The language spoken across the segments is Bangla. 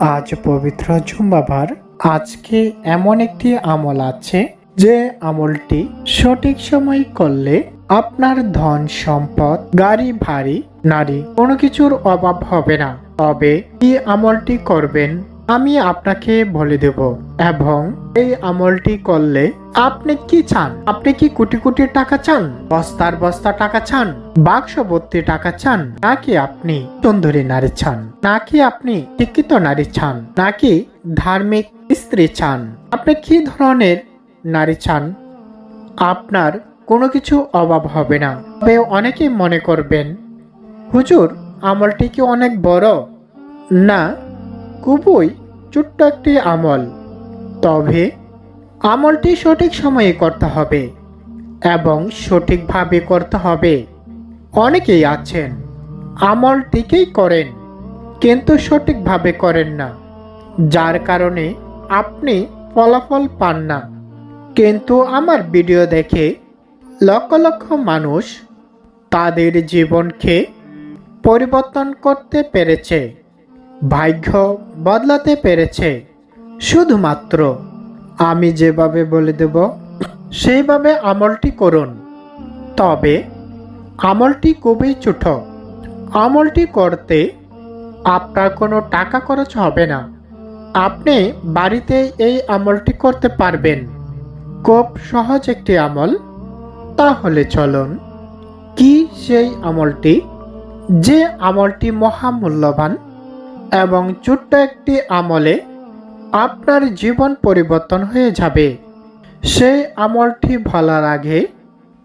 আজ পবিত্র জুম্বাবার আজকে এমন একটি আমল আছে যে আমলটি সঠিক সময় করলে আপনার ধন সম্পদ, গাড়ি, ভারী, নারী কোনো কিছুর অভাব হবে না। তবে কি আমলটি করবেন আমি আপনাকে বলে দেব, এবং এই আমলটি করলে আপনি কি চান? আপনি কি কোটি কোটি টাকা চান? বস্তার বস্তা টাকা চান? বাক্স ভর্তি টাকা চান? নাকি আপনি সুন্দরী নারী চান? নাকি আপনি শিক্ষিত নারী চান? নাকি ধার্মিক স্ত্রী চান? আপনি কি ধরনের নারী চান? আপনার কোনো কিছু অভাব হবে না। তবে অনেকেই মনে করবেন, হুজুর, আমলটি কি অনেক বড়? না, খুবই ছোট্ট একটি আমল। তবে, আমলটি সঠিক সময়ে করতে হবে এবং সঠিকভাবে করতে হবে। অনেকেই আছেন আমলটিকেই করেন, কিন্তু সঠিকভাবে করেন না। যার কারণে আপনি ফলাফল পান না। কিন্তু আমার ভিডিও দেখে লক্ষ লক্ষ মানুষ তাদের জীবনকে পরিবর্তন করতে পেরেছে। ভাগ্য বদলাতে পেরেছে। শুধুমাত্র আমি যেভাবে বলে দেব, সেইভাবে আমলটি করুন। তবে আমলটি খুবই ছোট। আমলটি করতে আপনার কোনো টাকা খরচ হবে না। আপনি বাড়িতে এই আমলটি করতে পারবেন। খুব সহজ একটি আমল। তাহলে চলুন, কি সেই আমলটি? যে আমলটি মহামূল্যবান এবং ছোট্ট একটি আমলে আপনার জীবন পরিবর্তন হয়ে যাবে। সেই আমলটি বলার আগে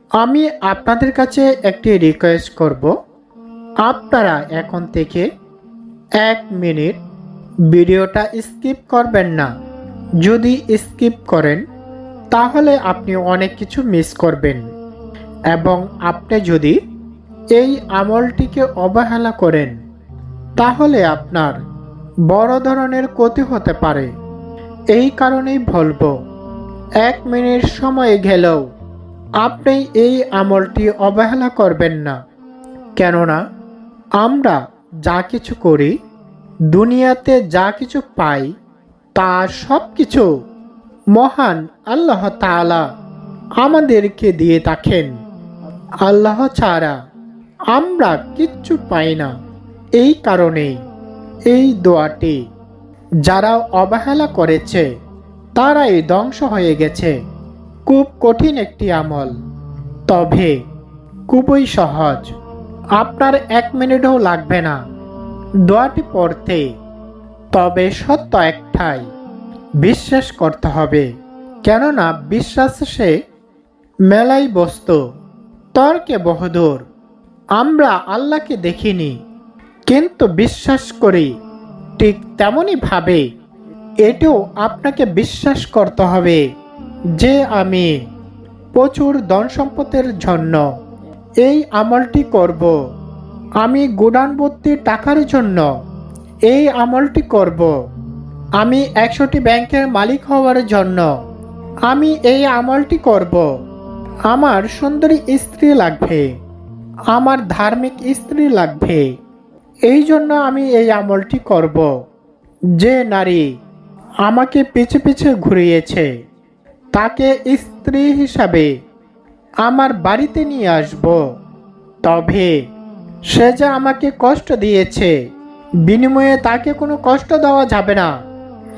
আমি আপনাদের কাছে একটি রিকোয়েস্ট করব। আপনারা এখন থেকে এক মিনিট ভিডিওটা স্কিপ করবেন না। যদি স্কিপ করেন, তাহলে আপনি অনেক কিছু মিস করবেন। এবং আপনি যদি এই আমলটিকে অবহেলা করেন তাহলে আপনার বড় ধরনের ক্ষতি হতে পারে। এই কারণেই বলব, এক মিনিট সময় গেলেও আপনি এই আমলটি অবহেলা করবেন না। কেননা, আমরা যা কিছু করি, দুনিয়াতে যা কিছু পাই, তা সব কিছু মহান আল্লাহ তাআলা আমাদেরকে দিয়ে থাকেন। আল্লাহ ছাড়া আমরা কিচ্ছু পাই না। এই কারণেই এই দোয়াটি যারা অবহেলা করেছে, তারাই ধ্বংস হয়ে গেছে। খুব কঠিন একটি আমল, তবে খুবই সহজ। আপনার এক মিনিটও লাগবে না। দোয়াটি পড়তে, তবে সত্য একটাই, বিশ্বাস করতে হবে। কেননা বিশ্বাস সে মেলাই বস্তু। তর্কে বহুদূর। আমরা আল্লাহকে দেখিনি। কিন্তু বিশ্বাস করি, ঠিক তেমনই ভাবে এটাও আপনাকে বিশ্বাস করতে হবে যে আমি প্রচুর ধন সম্পদের জন্য এই আমলটি করব। আমি গুডানবর্তী টাকার জন্য এই আমলটি করব। আমি একশোটি ব্যাংকের মালিক হওয়ার জন্য আমি এই আমলটি করব। আমার সুন্দরী স্ত্রী লাগবে, আমার ধার্মিক স্ত্রী লাগবে। এই জন্য আমি এই আমলটি করব। যে নারী আমাকে পিছে পিছে ঘুরিয়েছে, তাকে স্ত্রী হিসাবে আমার বাড়িতে নিয়ে আসব। তবে সে যে আমাকে কষ্ট দিয়েছে, বিনিময়ে তাকে কোনো কষ্ট দেওয়া যাবে না,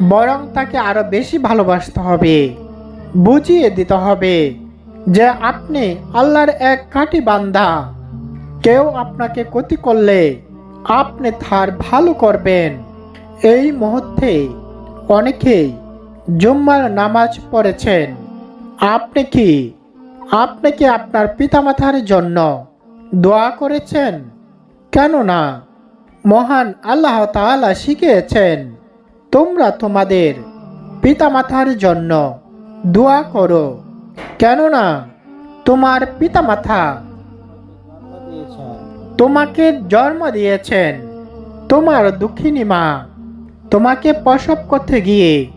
বরং তাকে আরও বেশি ভালোবাসতে হবে। বুঝিয়ে দিতে হবে যে আপনি আল্লাহর এক কাটি বান্ধা কেউ আপনাকে ক্ষতি করলে আপনি তার ভালো করবেন। এই মুহূর্তে অনেকেই জুম্মার নামাজ পড়েছেন। আপনি কি আপনি কি আপনার পিতামাতার জন্য দোয়া করেছেন? কেননা মহান আল্লাহ তাআলা শিখিয়েছেন, তোমরা তোমাদের পিতামাতার জন্য দোয়া করো। কেননা তোমার পিতামাতা তোমাকে জন্ম দিয়েছেন। তোমার দুঃখিনী মা, তোমাকে প্রসব করতে গিয়ে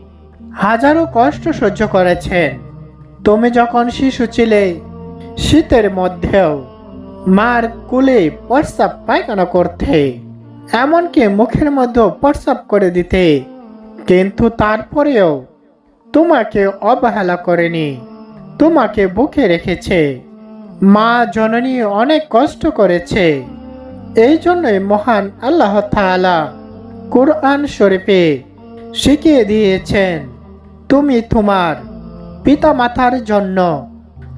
হাজারো কষ্ট সহ্য করেছেন। তুমি যখন শিশু ছিলে, শীতের মধ্যেও মার কুলে প্রস্তাব পায়খানা করতে, এমনকি মুখের মধ্যে প্রস্রাব করে দিতে। কিন্তু তারপরেও তোমাকে অবহেলা করেনি, তোমাকে বুকে রেখেছে। মা জননী অনেক কষ্ট করেছে। এই জন্যই মহান আল্লাহ তাআলা কোরআন শরীফে শিখিয়ে দিয়েছেন, তুমি তোমার পিতামাতার জন্য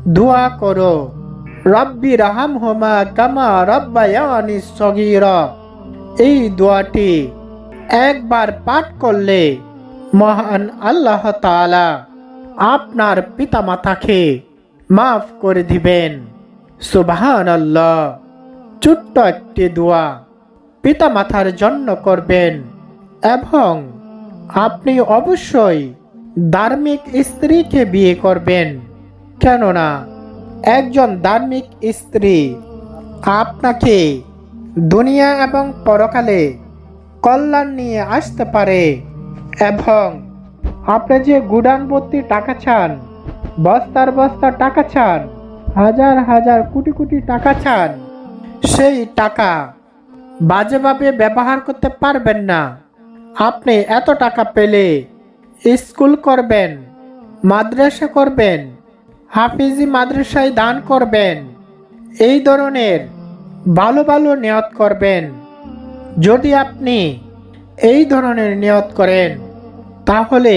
দোয়া করো। রব্বি রাহাম হোমা কামা রব্বায়ানি সগীরা। এই দোয়াটি একবার পাঠ করলে মহান আল্লাহ তাআলা আপনার পিতামাতাকে মাফ করে দিবেন। সুবহান ছোট্ট একটি দোয়া পিতামাতার জন্য করবেন এবং আপনি অবশ্যই ধার্মিক স্ত্রীকে বিয়ে করবেন। কেননা একজন ধার্মিক স্ত্রী আপনাকে দুনিয়া এবং পরকালে কল্যাণ নিয়ে আসতে পারে এবং আপনি যে গুডান ভর্তি টাকা চান, বস্তার বস্তা টাকা চান হাজার হাজার কোটি কোটি টাকা চান। সেই টাকা বাজেভাবে ব্যবহার করতে পারবেন না। আপনি এত টাকা পেলে স্কুল করবেন, মাদ্রাসা করবেন, হাফিজি মাদ্রাসায় দান করবেন, এই ধরনের ভালো ভালো নিয়ত করবেন। যদি আপনি এই ধরনের নিয়ত করেন, তাহলে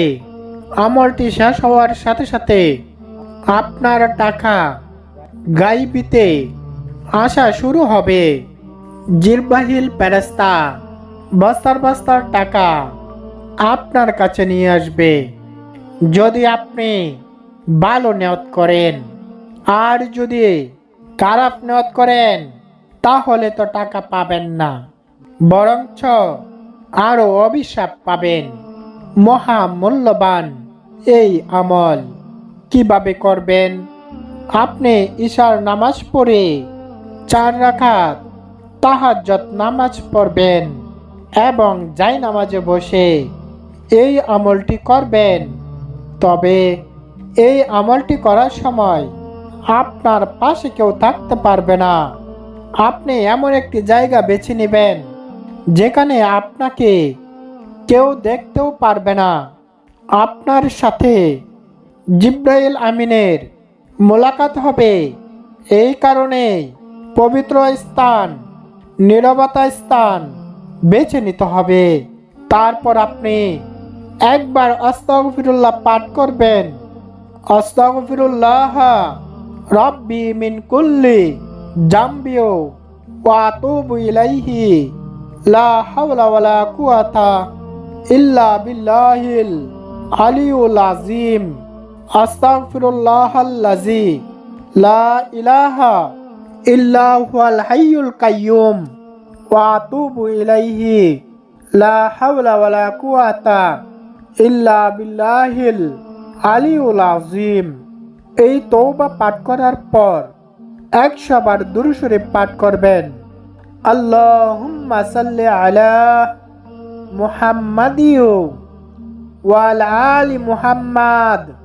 আমলটি শেষ হওয়ার সাথে সাথে আপনার টাকা গাইবিতে আসা শুরু হবে। জিরবাহিল প্যারাস্তা, বস্তার বস্তার টাকা আপনার কাছে নিয়ে আসবে। যদি আপনি ভালো নিয়ত করেন, আর যদি খারাপ নিয়ত করেন, তাহলে তো টাকা পাবেন না, বরঞ্চ আরও অভিশাপ পাবেন। মহা মূল্যবান এই আমল কীভাবে করবেন? আপনি ঈশার নামাজ পড়ে চার রাখাত তাহাজ্জত নামাজ পড়বেন এবং যাই নামাজে বসে এই আমলটি করবেন। তবে এই আমলটি করার সময় আপনার পাশে কেউ থাকতে পারবে না। আপনি এমন একটি জায়গা বেছে নেবেন যেখানে আপনাকে কেউ দেখতেও পারবে না। আপনার সাথে জিব্রাইল আমিনের মোলাকাত হবে। এই কারণে পবিত্র স্থান, নীরবতা স্থান বেছে নিতে হবে। তারপর আপনি একবার আস্তাগফিরুল্লাহ পাঠ করবেন। আস্তাগফিরুল্লাহ রব্বি মিন কুল্লি জাম্বিও ওয়া আতুবু ইলাইহি। লা হাওলা কুওয়াতা ইল্লা বিল্লাহিল আলিউল আযীম। আস্তাগফিরুল্লাহাল্লাযী লা ইলাহা আতুবু ইলাইহি বিল্লাহিল এই তওবা পাঠ করার পর একশো বার দুরুশরীফ পাঠ করবেন। আল্লাহুম্মা আলা ওয়াল আলি মুহাম্মাদ।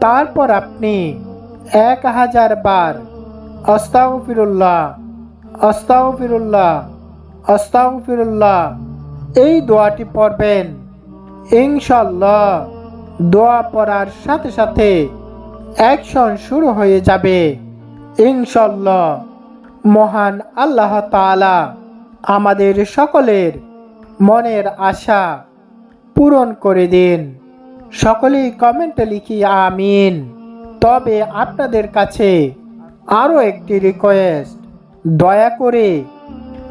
তারপর আপনি এক হাজার বার আস্তাগফিরুল্লাহ আস্তাগফিরুল্লাহ আস্তাগফিরুল্লাহ এই দোয়াটি পড়বেন। ইনশাল্লাহ দোয়া পড়ার সাথে সাথে অ্যাকশন শুরু হয়ে যাবে। ইনশাল্লাহ মহান আল্লাহ তাআলা আমাদের সকলের মনের আশা পূরণ করে দিন। সকলেই কমেন্টে লিখি আমিন। তবে আপনাদের কাছে আরও একটি রিকোয়েস্ট দয়া করে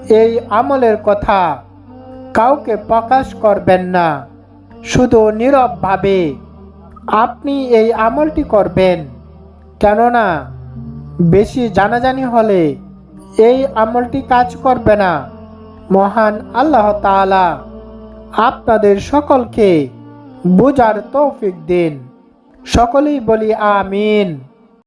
এই আমলের কথা কাউকে প্রকাশ করবেন না। শুধু নীরবভাবে আপনি এই আমলটি করবেন। কেননা বেশি জানাজানি হলে এই আমলটি কাজ করবে না। মহান আল্লাহ তাআলা আপনাদের সকলকে বোঝার তৌফিক দিন। সকলেই বলি আমিন।